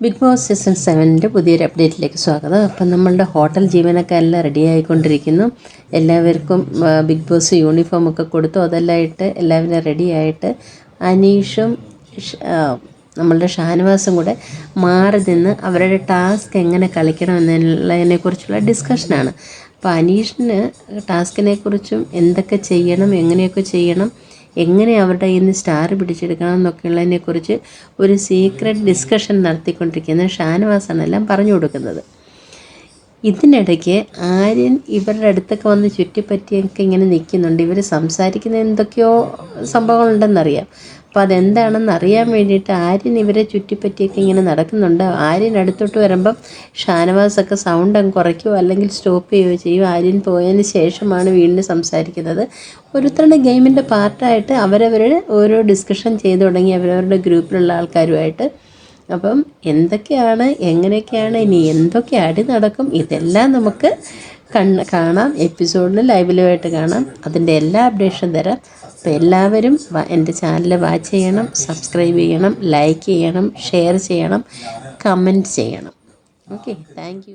Big boss season സെവനിന്റെ പുതിയൊരു അപ്ഡേറ്റിലേക്ക് സ്വാഗതം. അപ്പം നമ്മളുടെ ഹോട്ടൽ ജീവനക്കാരെല്ലാം റെഡി ആയിക്കൊണ്ടിരിക്കുന്നു. എല്ലാവർക്കും ബിഗ് ബോസ് യൂണിഫോം ഒക്കെ കൊടുത്തു. അതെല്ലാം ഇട്ട് എല്ലാവരും റെഡി ആയിട്ട് അനീഷും നമ്മളുടെ ഷാനവാസും കൂടെ മാറി നിന്ന് അവരുടെ ടാസ്ക് എങ്ങനെ കളിക്കണം എന്നുള്ളതിനെക്കുറിച്ചുള്ള ഡിസ്കഷനാണ് അപ്പോൾ അനീഷിന് ടാസ്കിനെ കുറിച്ചും എന്തൊക്കെ ചെയ്യണം എങ്ങനെയൊക്കെ ചെയ്യണം എങ്ങനെ അവരുടെ നിന്ന് സ്റ്റാർ പിടിച്ചെടുക്കണം എന്നൊക്കെയുള്ളതിനെക്കുറിച്ച് ഒരു സീക്രട്ട് ഡിസ്കഷൻ നടത്തിക്കൊണ്ടിരിക്കുന്ന ഷാനവാസാണ് എല്ലാം പറഞ്ഞു കൊടുക്കുന്നത്. ഇതിനിടയ്ക്ക് ആര്യൻ ഇവരുടെ അടുത്തൊക്കെ വന്ന് ചുറ്റിപ്പറ്റിയൊക്കെ ഇങ്ങനെ നിൽക്കുന്നുണ്ട്. ഇവർ സംസാരിക്കുന്ന എന്തൊക്കെയോ സംഭവങ്ങളുണ്ടെന്നറിയാം. അപ്പോൾ അതെന്താണെന്ന് അറിയാൻ വേണ്ടിയിട്ട് ആര്യൻ ഇവരെ ചുറ്റിപ്പറ്റിയൊക്കെ ഇങ്ങനെ നടക്കുന്നുണ്ട്. ആര്യൻ അടുത്തോട്ട് വരുമ്പം ഷാനവാസൊക്കെ സൗണ്ട് അങ്ങ് കുറയ്ക്കുകയോ അല്ലെങ്കിൽ സ്റ്റോപ്പ് ചെയ്യുകയോ ചെയ്യും. ആര്യൻ പോയതിന് ശേഷമാണ് വീണ്ടും സംസാരിക്കുന്നത്. ഓരോരുത്തരുടെ ഗെയിമിന്റെ പാർട്ടായിട്ട് അവരവരുടെ ഓരോ ഡിസ്കഷൻ ചെയ്തു തുടങ്ങി അവരവരുടെ ഗ്രൂപ്പിലുള്ള ആൾക്കാരുമായിട്ട്. അപ്പം എന്തൊക്കെയാണ് എങ്ങനെയൊക്കെയാണ് ഇനി എന്തൊക്കെ അടി നടക്കും ഇതെല്ലാം നമുക്ക് കണ്ണ് കാണാം. എപ്പിസോഡിൽ ലൈവിലുമായിട്ട് കാണാം. അതിന്റെ എല്ലാ അപ്ഡേഷനും തരാം. അപ്പോൾ എല്ലാവരും എന്റെ ചാനൽ വാച്ച് ചെയ്യണം സബ്സ്ക്രൈബ് ചെയ്യണം ലൈക്ക് ചെയ്യണം ഷെയർ ചെയ്യണം കമന്റ് ചെയ്യണം. ഓക്കെ. താങ്ക്